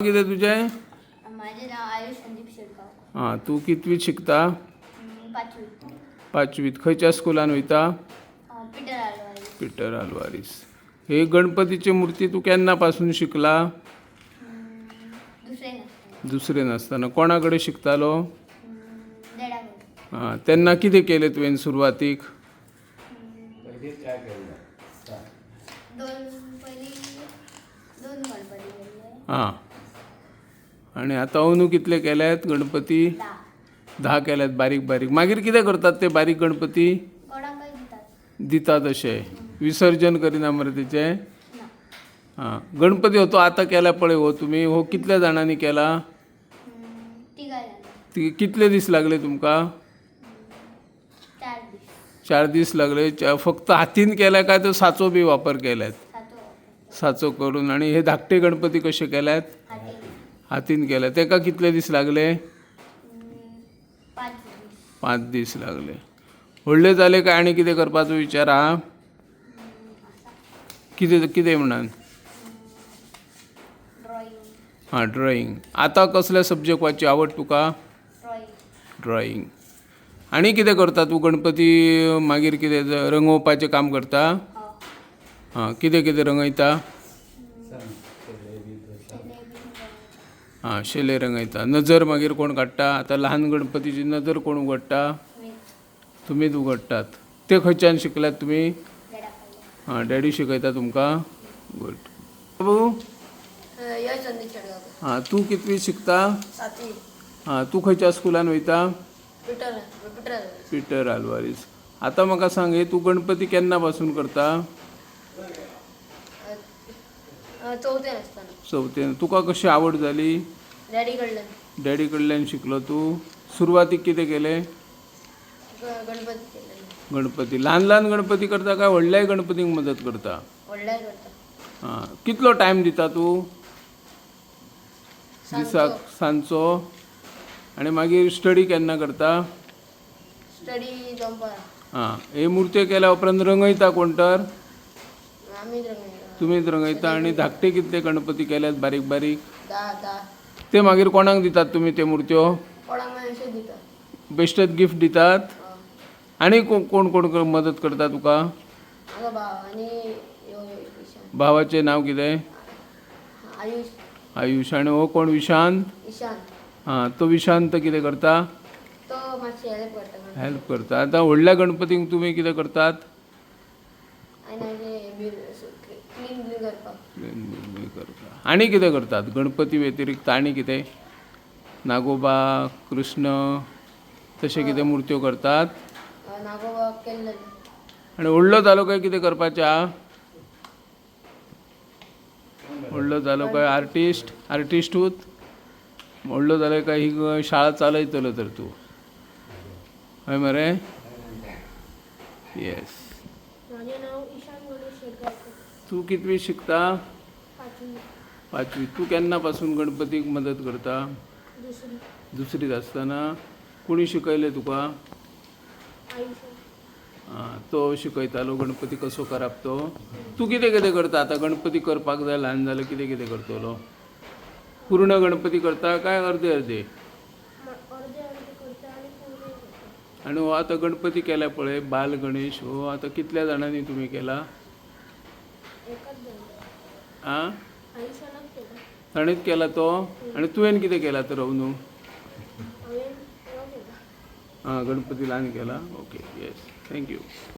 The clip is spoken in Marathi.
कितें तुजें माझे नाव आयुष संदीप शेळगाव हां तूं कितवीत शिकता? मी पाचवी. पांचवीत. खंयच्या स्कुलान वयता अं, पिटर आलवारी पिटर आलवारीस. हे गणपतीची मूर्ती तू केन्ना पासून शिकला दुसरे नसते दुसरें नासतना. कोणा कडेन शिकतालो देडाकडे हां तेन्ना कितें केलें तुवें सुरवातीक? दोन पहिली दोन गणपती गेले हां. आनी आतां अंदू कितले केल्यात गणपती दहा धा केल्यात बारीक बारीक. मागीर कितें करतात ते बारीक गणपती? दितात अशे. विसर्जन करिना मरे तेचें हां. गणपती हो तो आतां केला पळय हो तुमी हो कितल्या जाणांनी केला? ती कितले दीस लागले तुमकां? चार दीस. लागले. फक्त हातीन केल्या काय तर साचो बी वापर केल्यात? साचो करून. आणि हे धाकटे गणपती कशे केल्यात? हातीन केल्यात तेका कितले दीस लागले? पाच दीस. लागले. व्हडले जाले काय आनी कितें करपाचो विचार हा? कितें कितें म्हणून? हां ड्रॉईंग आतां कसल्या सब्जेक्ट वाची आवड तुका? ड्रॉइंग ड्रॉईंग आनी कितें करता तूं गणपती मागीर कितें रंगोवपाचें काम करता? हो. हां कितें कितें रंगयता? हां शेले रंगयता नजर मागीर कोण काडटा? आतां लहान गणपतीची नजर कोण उगडटा तुमीच उगडटात ते खंयच्यान शिकल्यात तुमी हां डॅडी शिकयता तुमकां? गुड. बाबू? हां तूं कितवी शिकता? हां तूं खंयच्या स्कुलान वयता? पिटर पिटर पिटर आलवारीस. आतां म्हाका सांग हे तूं गणपती केन्ना पासून करता? असताना. चवथेन तुका कशी आवड जाली डॅडी कडल्यान डॅडी कडल्यान शिकलो तूं. सुरवातीक कितें केलें? गणपती केलेले गणपती. ल्हान ल्हान गणपती करता काय व्हडल्याय गणपतीक मदत करता? हां. कितलो टायम दिता तूं? दिसाक सांजचो आनी मागीर स्टडी केन्ना करता? स्टडी जमपा. हां. हे मुर्त्यो केल्या उपरांत रंगयता कोण तर? तुमीच रंगयता आनी धाकटे कितले गणपती केल्यात बारीक बारीक? ते मागीर कोणाक दितात तुमी ते मुर्त्यो? बेश्टेच गिफ्ट दितात. आनी कोण कोण मदत करता तुका? भावाचें नांव कितें? आयुष. आनी हो कोण? विशांत? हां तो विशांत कितें करता? हेल्प करता आतां व्हडल्या गणपतीक तुमी कितें करतात? करता. आनी कितें करतात? गणपती व्यतिरिक्त आनी कितें? नागोबा कृष्ण तशें कितें मुर्त्यो करतात? आनी व्हडलो जालो काय कितें करपाचें आहा व्हडलो जालो काय आर्टिस्ट आर्टिस्टूच व्हडलो जालो काय ही शाळा चालयतलो तर तूं. हय मरे? येस माझे नाव ईशान गणेश शेटगावकर तूं कितवी शिकता? पाचवी. पांचवी. तूं केन्ना पासून गणपतीक मदत करता? दुसरी. दुसरीत आसतना कोणी शिकयलें तुका? आं, तो शिकयतालो गणपती कसो करप तो तूं कितें कितें करता? आतां गणपती करपाक जाय ल्हान जाल्यार कितें कितें करतलो? पूर्ण गणपती करता? काय अर्दे अर्दे? अर्धे करता आनी हो आतां गणपती केल्या पळय बाल गणेश हो आतां कितल्या जाणांनी तुमी केला? आं? केला तो? आनी तुवें कितें केला तर हो केला. हां गणपती ल्हान केला? Okay yes thank you